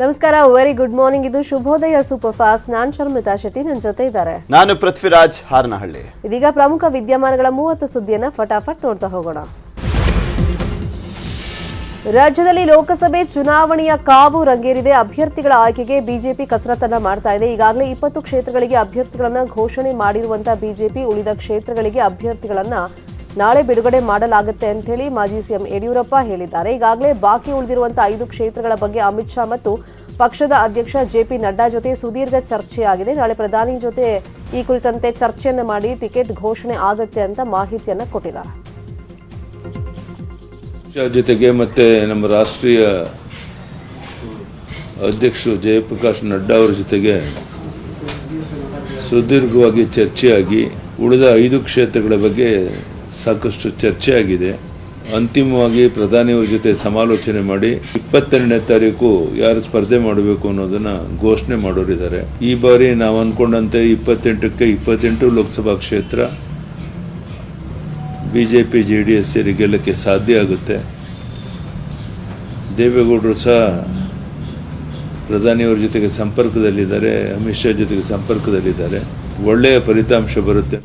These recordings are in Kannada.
ನಮಸ್ಕಾರ ವೆರಿ ಗುಡ್ ಮಾರ್ನಿಂಗ್ ಇದು ಶುಭೋದಯ ಸೂಪರ್ ಫಾಸ್ಟ್ ನಾನ್ ಶರ್ಮಿತಾ ಶೆಟ್ಟಿ ನನ್ನ ಜೊತೆ ಇದ್ದಾರೆ. ನಾನು ಪೃಥ್ವಿರಾಜ್ ಹಾರನಹಳ್ಳಿ. ಇದೀಗ ಪ್ರಮುಖ ವಿದ್ಯಮಾನಗಳ ಮೂವತ್ತು ಸುದ್ದಿಯನ್ನ ಫಟಾಫಟ್ ನೋಡ್ತಾ ಹೋಗೋಣ. ರಾಜ್ಯದಲ್ಲಿ ಲೋಕಸಭೆ ಚುನಾವಣೆಯ ಕಾವು ರಂಗೇರಿದೆ. ಅಭ್ಯರ್ಥಿಗಳ ಆಯ್ಕೆಗೆ ಬಿಜೆಪಿ ಕಸರತ್ತನ್ನ ಮಾಡ್ತಾ ಇದೆ. ಈಗಾಗಲೇ ಇಪ್ಪತ್ತು ಕ್ಷೇತ್ರಗಳಿಗೆ ಅಭ್ಯರ್ಥಿಗಳನ್ನ ಘೋಷಣೆ ಮಾಡಿರುವಂತಹ ಬಿಜೆಪಿ ಉಳಿದ ಕ್ಷೇತ್ರಗಳಿಗೆ ಅಭ್ಯರ್ಥಿಗಳನ್ನ ನಾಳೆ ಬಿಡುಗಡೆ ಮಾಡಲಾಗುತ್ತೆ ಅಂತ ಹೇಳಿ ಮಾಜಿ ಸಿಎಂ ಯಡಿಯೂರಪ್ಪ ಹೇಳಿದ್ದಾರೆ. ಈಗಾಗಲೇ ಬಾಕಿ ಉಳಿದಿರುವಂತಹ ಐದು ಕ್ಷೇತ್ರಗಳ ಬಗ್ಗೆ ಅಮಿತ್ ಶಾ ಮತ್ತು ಪಕ್ಷದ ಅಧ್ಯಕ್ಷ ಜೆಪಿ ನಡ್ಡಾ ಜೊತೆ ಸುದೀರ್ಘ ಚರ್ಚೆಯಾಗಿದೆ. ನಾಳೆ ಪ್ರಧಾನಿ ಜೊತೆ ಈ ಕುರಿತಂತೆ ಚರ್ಚೆಯನ್ನು ಮಾಡಿ ಟಿಕೆಟ್ ಘೋಷಣೆ ಆಗುತ್ತೆ ಅಂತ ಮಾಹಿತಿಯನ್ನು ಕೊಟ್ಟಿದ್ದಾರೆ. ಜೊತೆಗೆ ಮತ್ತೆ ನಮ್ಮ ರಾಷ್ಟ್ರೀಯ ಅಧ್ಯಕ್ಷರು ಜಯಪ್ರಕಾಶ್ ನಡ್ಡಾ ಅವರ ಜೊತೆಗೆ ಸುದೀರ್ಘವಾಗಿ ಚರ್ಚೆಯಾಗಿ ಉಳಿದ ಐದು ಕ್ಷೇತ್ರಗಳ ಬಗ್ಗೆ ಸಾಕಷ್ಟು ಚರ್ಚೆಯಾಗಿದೆ. ಅಂತಿಮವಾಗಿ ಪ್ರಧಾನಿಯವರ ಜೊತೆ ಸಮಾಲೋಚನೆ ಮಾಡಿ ಇಪ್ಪತ್ತೆರಡನೇ ತಾರೀಕು ಯಾರು ಸ್ಪರ್ಧೆ ಮಾಡಬೇಕು ಅನ್ನೋದನ್ನ ಘೋಷಣೆ ಮಾಡೋರಿದ್ದಾರೆ. ಈ ಬಾರಿ ನಾವು ಅಂದ್ಕೊಂಡಂತೆ ಇಪ್ಪತ್ತೆಂಟಕ್ಕೆ ಇಪ್ಪತ್ತೆಂಟು ಲೋಕಸಭಾ ಕ್ಷೇತ್ರ B J P J D S ಸೇರಿ ಗೆಲ್ಲಕ್ಕೆ ಸಾಧ್ಯ ಆಗುತ್ತೆ. ದೇವೇಗೌಡರು ಸಹ ಪ್ರಧಾನಿಯವರ ಜೊತೆಗೆ ಸಂಪರ್ಕದಲ್ಲಿದ್ದಾರೆ, ಅಮಿತ್ ಶಾ ಜೊತೆಗೆ ಸಂಪರ್ಕದಲ್ಲಿದ್ದಾರೆ. ಒಳ್ಳೆಯ ಫಲಿತಾಂಶ ಬರುತ್ತೆ.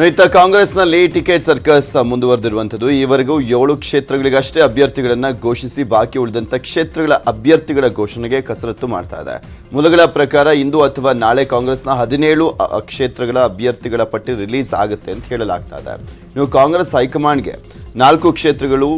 ರೈತ ಕಾಂಗ್ರೆಸ್ನಲ್ಲಿ ಟಿಕೆಟ್ ಸರ್ಕಸ್ ಮುಂದುವರೆದಿರುವಂಥದ್ದು. ಈವರೆಗೂ ಏಳು ಕ್ಷೇತ್ರಗಳಿಗಷ್ಟೇ ಅಭ್ಯರ್ಥಿಗಳನ್ನು ಘೋಷಿಸಿ ಬಾಕಿ ಉಳಿದಂಥ ಕ್ಷೇತ್ರಗಳ ಅಭ್ಯರ್ಥಿಗಳ ಘೋಷಣೆಗೆ ಕಸರತ್ತು ಮಾಡ್ತಾ ಇದೆ. ಮೂಲಗಳ ಪ್ರಕಾರ ಇಂದು ಅಥವಾ ನಾಳೆ ಕಾಂಗ್ರೆಸ್ನ ಹದಿನೇಳು ಕ್ಷೇತ್ರಗಳ ಅಭ್ಯರ್ಥಿಗಳ ಪಟ್ಟಿ ರಿಲೀಸ್ ಆಗುತ್ತೆ ಅಂತ ಹೇಳಲಾಗ್ತಾ ಇದೆ. ಇನ್ನು ಕಾಂಗ್ರೆಸ್ ಹೈಕಮಾಂಡ್ಗೆ ನಾಲ್ಕು ಕ್ಷೇತ್ರಗಳು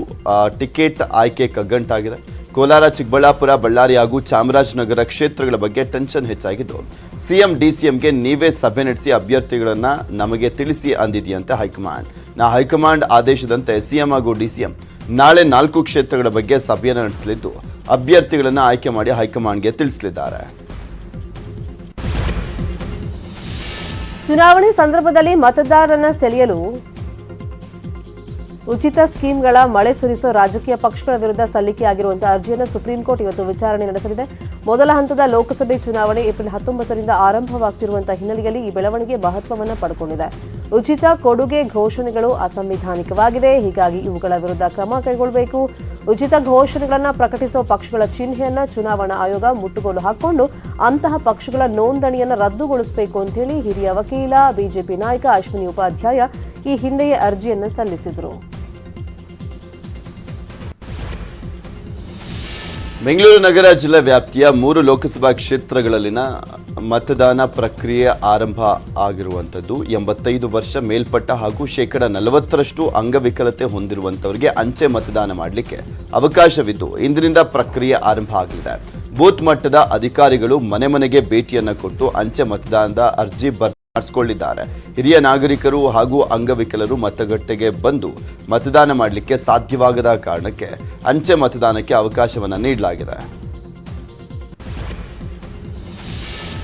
ಟಿಕೆಟ್ ಆಯ್ಕೆ ಕಗ್ಗಂಟಾಗಿದೆ. ಕೋಲಾರ, ಚಿಕ್ಕಬಳ್ಳಾಪುರ, ಬಳ್ಳಾರಿ ಹಾಗೂ ಚಾಮರಾಜನಗರ ಕ್ಷೇತ್ರಗಳ ಬಗ್ಗೆ ಟೆನ್ಷನ್ ಹೆಚ್ಚಾಗಿದ್ದು ಸಿಎಂ, ಡಿಸಿಎಂಗೆ ನೀವೇ ಸಭೆ ನಡೆಸಿ ಅಭ್ಯರ್ಥಿಗಳನ್ನು ನಮಗೆ ತಿಳಿಸಿ ಅಂದಿದೆಯಂತೆ ಹೈಕಮಾಂಡ್. ನಾ ಹೈಕಮಾಂಡ್ ಆದೇಶದಂತೆ ಸಿಎಂ ಹಾಗೂ ಡಿಸಿಎಂ ನಾಳೆ ನಾಲ್ಕು ಕ್ಷೇತ್ರಗಳ ಬಗ್ಗೆ ಸಭೆಯನ್ನು ನಡೆಸಲಿದ್ದು, ಅಭ್ಯರ್ಥಿಗಳನ್ನು ಆಯ್ಕೆ ಮಾಡಿ ಹೈಕಮಾಂಡ್ಗೆ ತಿಳಿಸಲಿದ್ದಾರೆ. ಚುನಾವಣೆ ಸಂದರ್ಭದಲ್ಲಿ ಮತದಾರರನ್ನು ಸೆಳೆಯಲು ಉಚಿತ ಸ್ಕೀಮ್ಗಳ ಮಳೆ ಸುರಿಸೋ ರಾಜಕೀಯ ಪಕ್ಷಗಳ ವಿರುದ್ಧ ಸಲ್ಲಿಕೆಯಾಗಿರುವಂತಹ ಅರ್ಜಿಯನ್ನು ಸುಪ್ರೀಂ ಕೋರ್ಟ್ ಇವತ್ತು ವಿಚಾರಣೆ ನಡೆಸಲಿದೆ. ಮೊದಲ ಹಂತದ ಲೋಕಸಭೆ ಚುನಾವಣೆ ಏಪ್ರಿಲ್ ಹತ್ತೊಂಬತ್ತರಿಂದ ಆರಂಭವಾಗ್ತಿರುವಂತಹ ಹಿನ್ನೆಲೆಯಲ್ಲಿ ಈ ಬೆಳವಣಿಗೆ ಮಹತ್ವವನ್ನು ಪಡ್ಕೊಂಡಿದೆ. ಉಚಿತ ಕೊಡುಗೆ ಘೋಷಣೆಗಳು ಅಸಂವಿಧಾನಿಕವಾಗಿದೆ. ಹೀಗಾಗಿ ಇವುಗಳ ವಿರುದ್ಧ ಕ್ರಮ ಕೈಗೊಳ್ಳಬೇಕು. ಉಚಿತ ಘೋಷಣೆಗಳನ್ನು ಪ್ರಕಟಿಸುವ ಪಕ್ಷಗಳ ಚಿಹ್ನೆಯನ್ನ ಚುನಾವಣಾ ಆಯೋಗ ಮುಟ್ಟುಗೋಲು ಹಾಕಿಕೊಂಡು ಅಂತಹ ಪಕ್ಷಗಳ ನೋಂದಣಿಯನ್ನು ರದ್ದುಗೊಳಿಸಬೇಕು ಅಂತ ಹೇಳಿ ಹಿರಿಯ ವಕೀಲ, ಬಿಜೆಪಿ ನಾಯಕ ಅಶ್ವಿನಿ ಉಪಾಧ್ಯಾಯ ಈ ಹಿಂದೆಯೇ ಅರ್ಜಿಯನ್ನು ಸಲ್ಲಿಸಿದರು. ಬೆಂಗಳೂರು ನಗರ ಜಿಲ್ಲಾ ವ್ಯಾಪ್ತಿಯ ಮೂರು ಲೋಕಸಭಾ ಕ್ಷೇತ್ರಗಳಲ್ಲಿನ ಮತದಾನ ಪ್ರಕ್ರಿಯೆ ಆರಂಭ ಆಗಿರುವಂಥದ್ದು. ಎಂಬತ್ತೈದು ವರ್ಷ ಮೇಲ್ಪಟ್ಟ ಹಾಗೂ ಶೇಕಡ ನಲವತ್ತರಷ್ಟು ಅಂಗವಿಕಲತೆ ಹೊಂದಿರುವಂಥವರಿಗೆ ಅಂಚೆ ಮತದಾನ ಮಾಡಲಿಕ್ಕೆ ಅವಕಾಶವಿದ್ದು, ಇಂದಿನಿಂದ ಪ್ರಕ್ರಿಯೆ ಆರಂಭ ಆಗಲಿದೆ. ಬೂತ್ ಮಟ್ಟದ ಅಧಿಕಾರಿಗಳು ಮನೆ ಮನೆಗೆ ಭೇಟಿಯನ್ನು ಕೊಟ್ಟು ಅಂಚೆ ಮತದಾನದ ಅರ್ಜಿ ಭರ್ತಿ ಮಾಡಿಸಿಕೊಂಡಿದ್ದಾರೆ ಹಿರಿಯ ನಾಗರಿಕರು ಹಾಗೂ ಅಂಗವಿಕಲರು ಮತಗಟ್ಟೆಗೆ ಬಂದು ಮತದಾನ ಮಾಡಲಿಕ್ಕೆ ಸಾಧ್ಯವಾಗದ ಕಾರಣಕ್ಕೆ ಅಂಚೆ ಮತದಾನಕ್ಕೆ ಅವಕಾಶವನ್ನು ನೀಡಲಾಗಿದೆ.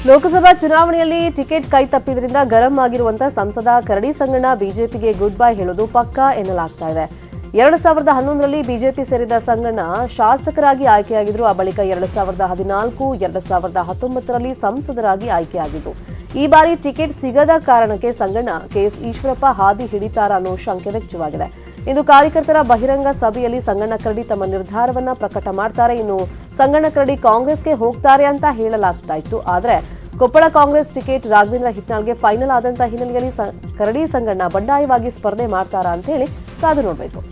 ಲೋಕಸಭಾ ಚುನಾವಣೆಯಲ್ಲಿ ಟಿಕೆಟ್ ಕೈ ತಪ್ಪಿದ್ರಿಂದ ಗರಂ ಆಗಿರುವಂತಹ ಸಂಸದ ಕರಡಿ ಸಂಗಣ್ಣ ಬಿಜೆಪಿಗೆ ಗುಡ್ ಬೈ ಹೇಳೋದು ಪಕ್ಕಾ ಎನ್ನಲಾಗ್ತಾ ಇದೆ. ಎರಡು ಸಾವಿರದ ಹನ್ನೊಂದರಲ್ಲಿ ಬಿಜೆಪಿ ಸೇರಿದ ಸಂಗಣ್ಣ ಶಾಸಕರಾಗಿ ಆಯ್ಕೆಯಾಗಿದ್ರು. ಆ ಬಳಿಕ ಎರಡು ಸಾವಿರದ ಹದಿನಾಲ್ಕು, ಎರಡು ಸಾವಿರದ ಹತ್ತೊಂಬತ್ತರಲ್ಲಿ ಸಂಸದರಾಗಿ ಆಯ್ಕೆಯಾಗಿದ್ದು. ಈ ಬಾರಿ ಟಿಕೆಟ್ ಸಿಗದ ಕಾರಣಕ್ಕೆ ಸಂಗಣ್ಣ ಕೆಎಸ್ ಈಶ್ವರಪ್ಪ ಹಾದಿ ಹಿಡಿತಾರ ಅನ್ನೋ ಶಂಕೆ ವ್ಯಕ್ತವಾಗಿದೆ. ಇಂದು ಕಾರ್ಯಕರ್ತರ ಬಹಿರಂಗ ಸಭೆಯಲ್ಲಿ ಸಂಗಣ್ಣ ಕರಡಿ ತಮ್ಮ ನಿರ್ಧಾರವನ್ನ ಪ್ರಕಟ ಮಾಡ್ತಾರೆ. ಇನ್ನು ಸಂಗಣ್ಣ ಕರಡಿ ಕಾಂಗ್ರೆಸ್ಗೆ ಹೋಗ್ತಾರೆ ಅಂತ ಹೇಳಲಾಗ್ತಾ ಇತ್ತು. ಆದ್ರೆ ಕೊಪ್ಪಳ ಕಾಂಗ್ರೆಸ್ ಟಿಕೆಟ್ ರಾಘವೇಂದ್ರ ಹಿಟ್ನಾಳ್ಗೆ ಫೈನಲ್ ಆದಂತಹ ಹಿನ್ನೆಲೆಯಲ್ಲಿ ಕರಡಿ ಸಂಗಣ್ಣ ಬಂಡಾಯವಾಗಿ ಸ್ಪರ್ಧೆ ಮಾಡ್ತಾರಾ ಅಂತ ಹೇಳಿ ಕಾದು ನೋಡಬೇಕು.